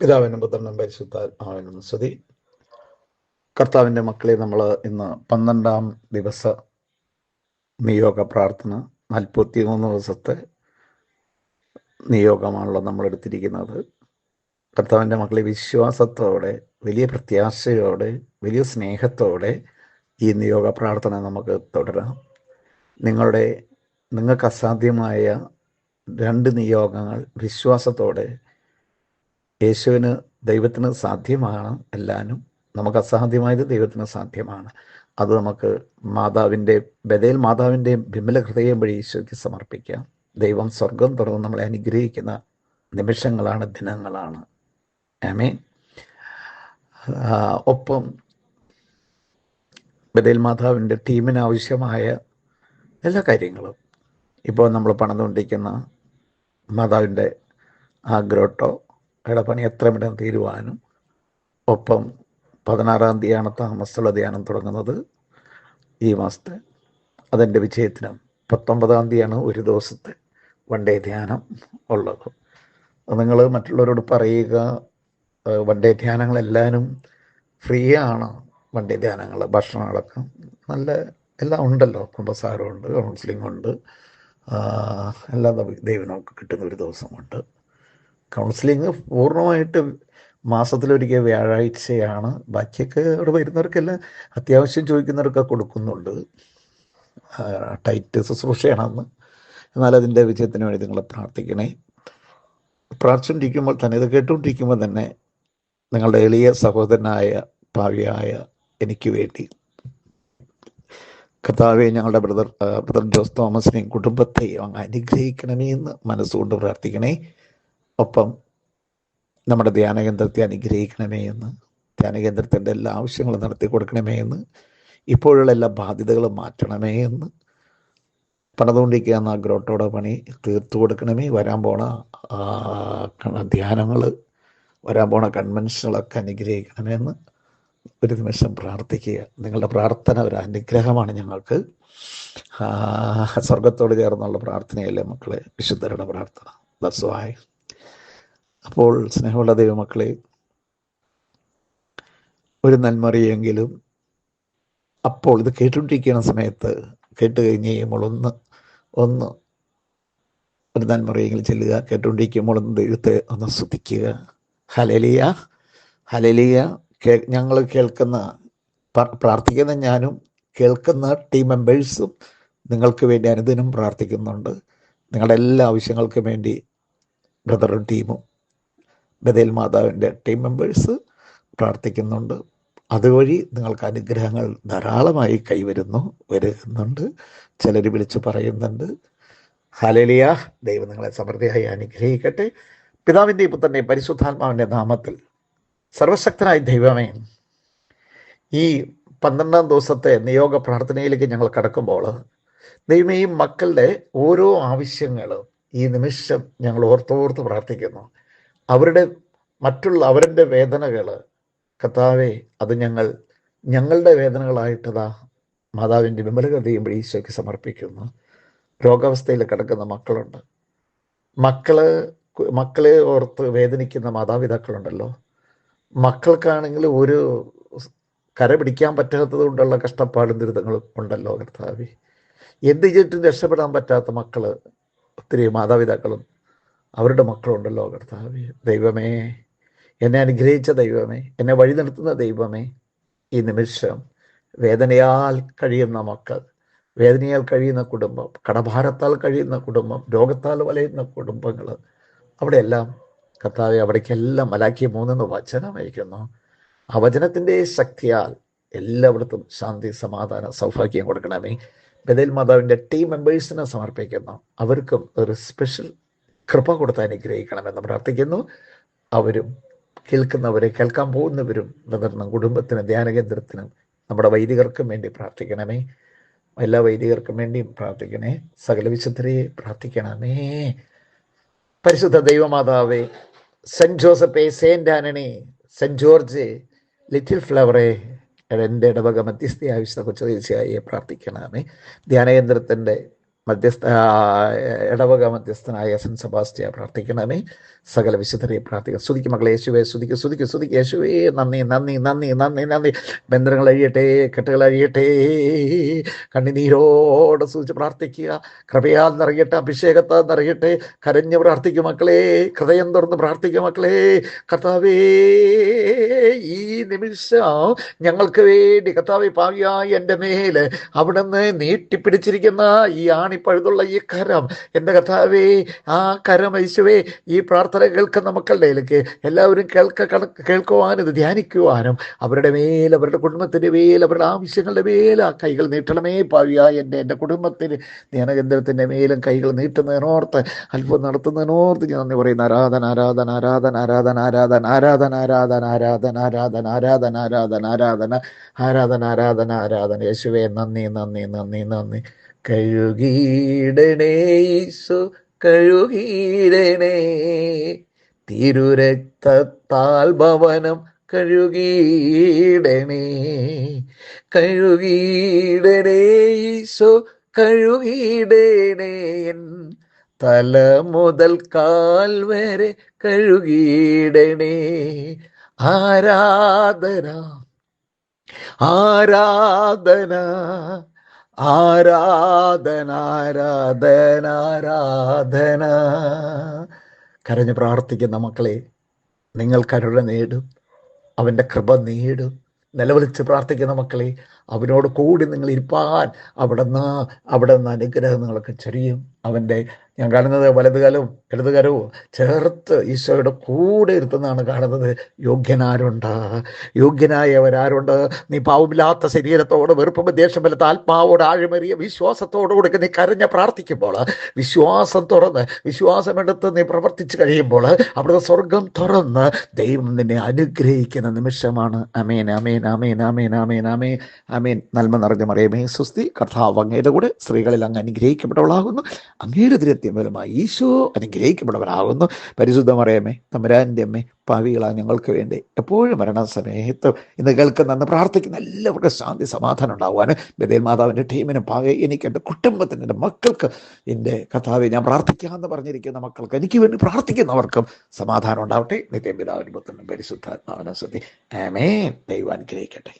പിതാവിനും പുത്രനും പരിശുദ്ധാത്മാവിനും സ്തുതി. കർത്താവിന്റെ മക്കളെ നമ്മൾ ഇന്ന് പന്ത്രണ്ടാം ദിവസ നിയോഗ പ്രാർത്ഥന നാൽപ്പത്തി മൂന്ന് ദിവസത്തെ നിയോഗമാണല്ലോ നമ്മൾ എടുത്തിരിക്കുന്നത് കർത്താവിന്റെ മക്കളെ വിശ്വാസത്തോടെ വലിയ പ്രത്യാശയോടെ വലിയ സ്നേഹത്തോടെ ഈ നിയോഗ പ്രാർത്ഥന നമുക്ക് തുടരാം. നിങ്ങളുടെ നിങ്ങൾക്ക് അസാധ്യമായ രണ്ട് നിയോഗങ്ങൾ വിശ്വാസത്തോടെ യേശുവിന് ദൈവത്തിന് സാധ്യമാണ് എല്ലാനും. നമുക്ക് അസാധ്യമായത് ദൈവത്തിന് സാധ്യമാണ്. അത് നമുക്ക് മാതാവിന്റെ ബദൽ മാതാവിന്റെ വിമല ഹൃദയം വഴി ഈശോയ്ക്ക് സമർപ്പിക്കാം. ദൈവം സ്വർഗം തുറന്ന് നമ്മളെ അനുഗ്രഹിക്കുന്ന നിമിഷങ്ങളാണ് ദിനങ്ങളാണ്. ആമേ ഒപ്പം ബദൽ മാതാവിന്റെ ടീമിന് ആവശ്യമായ എല്ലാ കാര്യങ്ങളും ഇപ്പോൾ നമ്മൾ പണിതുകൊണ്ടിരിക്കുന്ന മാതാവിന്റെ ആ ഗ്രോട്ടോ യുടെ പണി എത്രമിടം തീരുവാനും ഒപ്പം പതിനാറാം തീയതിയാണ് താമസമുള്ള ധ്യാനം തുടങ്ങുന്നത് ഈ മാസത്തെ അതിന്റെ വിജയത്തിനും പത്തൊമ്പതാം തീയതിയാണ് ഒരു ദിവസത്തെ വൺ ഡേ ധ്യാനം ഉള്ളത്. നിങ്ങൾ മറ്റുള്ളവരോട് പറയുക വൺ ഡേ ധ്യാനങ്ങളെല്ലാവരും ഫ്രീ ആണ് വൺ ഡേ ധ്യാനങ്ങൾ ഭക്ഷണങ്ങളൊക്കെ നല്ല എല്ലാം ഉണ്ടല്ലോ കുമ്പസാരമുണ്ട് കൗൺസിലിംഗ് ഉണ്ട് എല്ലാം ദൈവനമൊക്കെ കിട്ടുന്ന ഒരു ദിവസമുണ്ട്. കൗൺസിലിംഗ് പൂർണമായിട്ട് മാസത്തിലൊരിക്കൽ വ്യാഴാഴ്ചയാണ്. ബാക്കിയൊക്കെ അവിടെ വരുന്നവർക്കെല്ലാം അത്യാവശ്യം ചോദിക്കുന്നവർക്ക് കൊടുക്കുന്നുണ്ട്. ടൈറ്റ് ശുശ്രൂഷയാണെന്ന്. എന്നാൽ അതിന്റെ വിജയത്തിന് വേണ്ടി നിങ്ങൾ പ്രാർത്ഥിക്കണേ. പ്രാർത്ഥിച്ചുകൊണ്ടിരിക്കുമ്പോൾ തന്നെ ഇത് കേട്ടുകൊണ്ടിരിക്കുമ്പോൾ തന്നെ നിങ്ങളുടെ എളിയ സഹോദരനായ ഭാവിയായ എനിക്ക് വേണ്ടി. കർത്താവെ ഞങ്ങളുടെ ബ്രദർ ബ്രദർ ജോസ് തോമസിനെയും കുടുംബത്തെയും അങ്ങ് അനുഗ്രഹിക്കണമേ എന്ന് മനസ്സുകൊണ്ട് പ്രാർത്ഥിക്കണേ. ഒപ്പം നമ്മുടെ ധ്യാനകേന്ദ്രത്തെ അനുഗ്രഹിക്കണമേ എന്ന് ധ്യാനകേന്ദ്രത്തിന്റെ എല്ലാ ആവശ്യങ്ങളും നടത്തി കൊടുക്കണമേ എന്ന് ഇപ്പോഴുള്ള എല്ലാ ബാധ്യതകളും മാറ്റണമേ എന്ന്. പണിതുകൊണ്ടിരിക്കുന്ന ഗ്രോട്ടോടെ പണി തീർത്തു കൊടുക്കണമേ. വരാൻ പോണ ധ്യാനങ്ങൾ വരാൻ പോണ കൺവെൻഷനുകളൊക്കെ അനുഗ്രഹിക്കണമേ എന്ന് ഒരു നിമിഷം പ്രാർത്ഥിക്കുക. നിങ്ങളുടെ പ്രാർത്ഥന ഒരു അനുഗ്രഹമാണ് ഞങ്ങൾക്ക്. സ്വർഗത്തോട് ചേർന്നുള്ള പ്രാർത്ഥനയല്ലേ മക്കളെ? വിശുദ്ധരുടെ പ്രാർത്ഥന. ദസ്വായി അപ്പോൾ സ്നേഹമുള്ള ദൈവമക്കളെ ഒരു നന്മറിയെങ്കിലും അപ്പോൾ ഇത് കേട്ടുകൊണ്ടിരിക്കുന്ന സമയത്ത് കേട്ട് കഴിഞ്ഞ് കഴിയുമ്പോൾ ഒന്ന് ഒന്ന് ഒരു നന്മറിയെങ്കിലും ചെല്ലുക കേട്ടുകൊണ്ടിരിക്കുമ്പോൾ ഒന്ന് ദൈവത്തെ ഒന്ന് ശ്രദ്ധിക്കുക. ഹലലിയ ഹലലിയ കേ ഞങ്ങൾ കേൾക്കുന്ന പ്രാർത്ഥിക്കുന്ന ഞാനും കേൾക്കുന്ന ടീം മെമ്പേഴ്സും നിങ്ങൾക്ക് വേണ്ടി അനുദിനം പ്രാർത്ഥിക്കുന്നുണ്ട്. നിങ്ങളുടെ എല്ലാ ആവശ്യങ്ങൾക്കും വേണ്ടി ബ്രദറും ടീമും ബദേൽ മാതാവിന്റെ ടീം മെമ്പേഴ്സ് പ്രാർത്ഥിക്കുന്നുണ്ട്. അതുവഴി നിങ്ങൾക്ക് അനുഗ്രഹങ്ങൾ ധാരാളമായി കൈവരുന്നു വരുന്നുണ്ട്. ചിലർ വിളിച്ച് പറയുന്നുണ്ട്. ഹലലിയ ദൈവം നിങ്ങളെ സമൃദ്ധിയായി അനുഗ്രഹിക്കട്ടെ. പിതാവിന്റെ പുത്രന്റെ പരിശുദ്ധാത്മാവിന്റെ നാമത്തിൽ സർവശക്തനായ ദൈവമേ ഈ പന്ത്രണ്ടാം ദിവസത്തെ നിയോഗ പ്രാർത്ഥനയിലേക്ക് ഞങ്ങൾ കടക്കുമ്പോൾ ദൈവമേ ഈ മക്കളുടെ ഓരോ ആവശ്യങ്ങളും ഈ നിമിഷം ഞങ്ങൾ ഓർത്തോർത്ത് പ്രാർത്ഥിക്കുന്നു. അവരുടെ മറ്റുള്ള അവരുടെ വേദനകൾ കർത്താവെ അത് ഞങ്ങൾ ഞങ്ങളുടെ വേദനകളായിട്ടതാ മാതാവിന്റെ വിമലകൃതിയും ഈശോയ്ക്ക് സമർപ്പിക്കുന്നു. രോഗാവസ്ഥയിൽ കിടക്കുന്ന മക്കളുണ്ട്. മക്കൾ മക്കളെ ഓർത്ത് വേദനിക്കുന്ന മാതാപിതാക്കളുണ്ടല്ലോ. മക്കൾക്കാണെങ്കിൽ ഒരു കര പിടിക്കാൻ പറ്റാത്തത് കൊണ്ടുള്ള കഷ്ടപ്പാടും ദുരിതങ്ങളും ഉണ്ടല്ലോ കർത്താവേ. എന്ത് ചെയ്തിട്ടും രക്ഷപ്പെടാൻ പറ്റാത്ത മക്കൾ ഒത്തിരി മാതാപിതാക്കളും അവരുടെ മക്കളുണ്ടല്ലോ കർത്താവ്. ദൈവമേ എന്നെ അനുഗ്രഹിച്ച ദൈവമേ എന്നെ വഴി നടത്തുന്ന ദൈവമേ ഈ നിമിഷം വേദനയാൽ കഴിയുന്ന മക്കൾ വേദനയാൽ കഴിയുന്ന കുടുംബം കടഭാരത്താൽ കഴിയുന്ന കുടുംബം രോഗത്താൽ വലയുന്ന കുടുംബങ്ങൾ അവിടെയെല്ലാം കർത്താവ് അവിടേക്കെല്ലാം മലാക്കി മൂന്നെന്ന് വചനം അയക്കുന്നു. ആ വചനത്തിന്റെ ശക്തിയാൽ എല്ലായിടത്തും ശാന്തി സമാധാന സൗഭാഗ്യം കൊടുക്കണമേ. ബദൽ മാതാവിന്റെ ടീം മെമ്പേഴ്സിനെ സമർപ്പിക്കുന്നു. അവർക്കും ഒരു സ്പെഷ്യൽ കൃപ കൊടുത്ത് അനുഗ്രഹിക്കണമെന്ന് പ്രാർത്ഥിക്കുന്നു. അവരും കേൾക്കുന്നവരെ കേൾക്കാൻ പോകുന്നവരും ബ്രദറിനും കുടുംബത്തിനും ധ്യാനകേന്ദ്രത്തിനും നമ്മുടെ വൈദികർക്കും വേണ്ടി പ്രാർത്ഥിക്കണമേ. എല്ലാ വൈദികർക്കും വേണ്ടിയും പ്രാർത്ഥിക്കണേ. സകല വിശുദ്ധരെ പ്രാർത്ഥിക്കണമേ. പരിശുദ്ധ ദൈവമാതാവേ സെന്റ് ജോസഫെ സെയിന്റ് ആനണി സെന്റ് ജോർജ് ലിറ്റിൽ ഫ്ലവറെ എന്റെ ഇടവക മധ്യസ്ഥ ആവശ്യത്തെ കുറിച്ച് തീർച്ചയായി പ്രാർത്ഥിക്കണമേ. ധ്യാനകേന്ദ്രത്തിന്റെ മധ്യസ്ഥ ഇടവക മധ്യസ്ഥനായ സെൻ സെബാസ്റ്റിയ പ്രാർത്ഥിക്കണമേ. സകല വിശുദ്ധരെ പ്രാർത്ഥിക്കുക സ്തുതിക്ക് മകളെ യേശുവേ സ്തുതിക്ക് സ്തുതിക്ക് സ്തുതിക്ക്. യേശുവേ നന്ദി നന്ദി നന്ദി നന്ദി നന്ദി. ബന്ധനങ്ങൾ അഴിയട്ടെ കെട്ടുകൾ അഴിയട്ടെ. കണ്ണിനീരോടെ സൂചിച്ച് പ്രാർത്ഥിക്കുക. കൃപയാൽ നിറയട്ടെ അഭിഷേകത്താൽ നിറയട്ടെ. കരഞ്ഞ് പ്രാർത്ഥിക്കും മക്കളെ. ഹൃദയം തുറന്ന് പ്രാർത്ഥിക്കും മക്കളെ. കർത്താവേ ഈ നിമിഷം ഞങ്ങൾക്ക് വേണ്ടി കർത്താവെ പാവിയായി എന്റെ മേൽ അവിടുന്ന് നീട്ടിപ്പിടിച്ചിരിക്കുന്ന ഈ ആണിപ്പഴുതുള്ള ഈ കരം എന്റെ കഥാവേ ആ കരം ഐശുവേ ഈ പ്രാർത്ഥന കേൾക്കുന്ന മക്കളുടെ ഇടയിലേക്ക് എല്ലാവരും കേൾക്ക കേൾക്കുവാനും ധ്യാനിക്കുവാനും അവരുടെ മേൽ അവരുടെ കുടുംബത്തിന്റെ മേൽ അവരുടെ ആവശ്യങ്ങളുടെ മേൽ ആ കൈകൾ നീട്ടണമേ പാവിയ എന്റെ എന്റെ കുടുംബത്തിന് ധ്യാനകേന്ദ്രത്തിന്റെ മേലും കൈകൾ നീട്ടുന്നതിനോർത്ത് അത്ഭുതം നടത്തുന്നതിനോർത്ത് ഞാൻ നന്ദി പറയുന്നു ആരാധന ആരാധന ആരാധന ആരാധന ആരാധന ആരാധന ആരാധന ആരാധന ആരാധന ആരാധന ആരാധന ആരാധന ആരാധന ആരാധന ആരാധന യേശുവേ നന്ദി നന്ദി നന്ദി നന്ദി കഴുകിയിടണേ ഈശോ തിരുരക്തത്താൽ ഭവനം കഴുകിയിടണേ കഴുകിയിടണേ ഈശോ തല മുതൽ കാൽ വരെ കഴുകിയിടണേ ആരാധന ആരാധന ആരാധന ആരാധന ആരാധന. കരഞ്ഞ് പ്രാർത്ഥിക്കുന്ന മക്കളെ നിങ്ങൾ കരുണ നേടും അവന്റെ കൃപ നേടും. നിലവിളിച്ച് പ്രാർത്ഥിക്കുന്ന മക്കളെ അവനോട് കൂടി നിങ്ങൾ ഇരിപ്പാൻ അവിടുന്ന് അവിടെ നിന്ന് അനുഗ്രഹം നിങ്ങൾക്ക് ചൊരിയും. അവന്റെ ഞാൻ കാണുന്നത് വലതുകാലവും ഇടതുകാലവും ചേർത്ത് ഈശോയുടെ കൂടെ ഇരുത്തുന്നതാണ് കാണുന്നത്. യോഗ്യനാരുണ്ട്. യോഗ്യനായവരാരുണ്ട്. നീ പാവമില്ലാത്ത ശരീരത്തോട് വെറുപ്പും ദേശമില്ലാത്ത ആത്മാവോട് ആഴമേറിയ വിശ്വാസത്തോടുകൂടി നീ കരഞ്ഞ പ്രാർത്ഥിക്കുമ്പോൾ വിശ്വാസം തുറന്ന് വിശ്വാസമെടുത്ത് നീ പ്രവർത്തിച്ചു കഴിയുമ്പോൾ അവിടുത്തെ സ്വർഗം തുറന്ന് ദൈവം നിന്നെ അനുഗ്രഹിക്കുന്ന നിമിഷമാണ്. അമേൻ അമേൻ അമേൻ അമേൻ അമേൻ അമേൻ അമേൻ നന്മ നിറഞ്ഞ മറിയമേ സുസ്തി കർത്താവ് അങ്ങയുടെ കൂടെ സ്ത്രീകളിൽ അങ്ങ് അനുഗ്രഹിക്കപ്പെട്ടവളാകുന്നു. അങ്ങയുടെ തിരത്യമ്പലമായി ഈശോ അനുഗ്രഹിക്കപ്പെട്ടവരാകുന്നു. പരിശുദ്ധ മറിയമേ തമരാന്റെ അമ്മേ പാവികളാ ഞങ്ങൾക്ക് വേണ്ടി എപ്പോഴും മരണസമയത്തും ഇന്ന് കേൾക്കുന്ന പ്രാർത്ഥിക്കുന്ന എല്ലാവർക്കും ശാന്തി സമാധാനം ഉണ്ടാകുവാനും ബദേൽ മാതാവിന്റെ ടീമിനും പാവ എനിക്ക് എന്റെ കുടുംബത്തിന് എന്റെ മക്കൾക്ക് എന്റെ കഥാവെ ഞാൻ പ്രാർത്ഥിക്കാമെന്ന് പറഞ്ഞിരിക്കുന്ന മക്കൾക്ക് എനിക്ക് വേണ്ടി പ്രാർത്ഥിക്കുന്നവർക്കും സമാധാനം ഉണ്ടാവട്ടെ. നിത്യം പിതാവിന്റെ പുത്രനും പരിശുദ്ധാത്മാവിനും സ്തുതി. ആമേൻ. ദൈവം അനുഗ്രഹിക്കട്ടെ.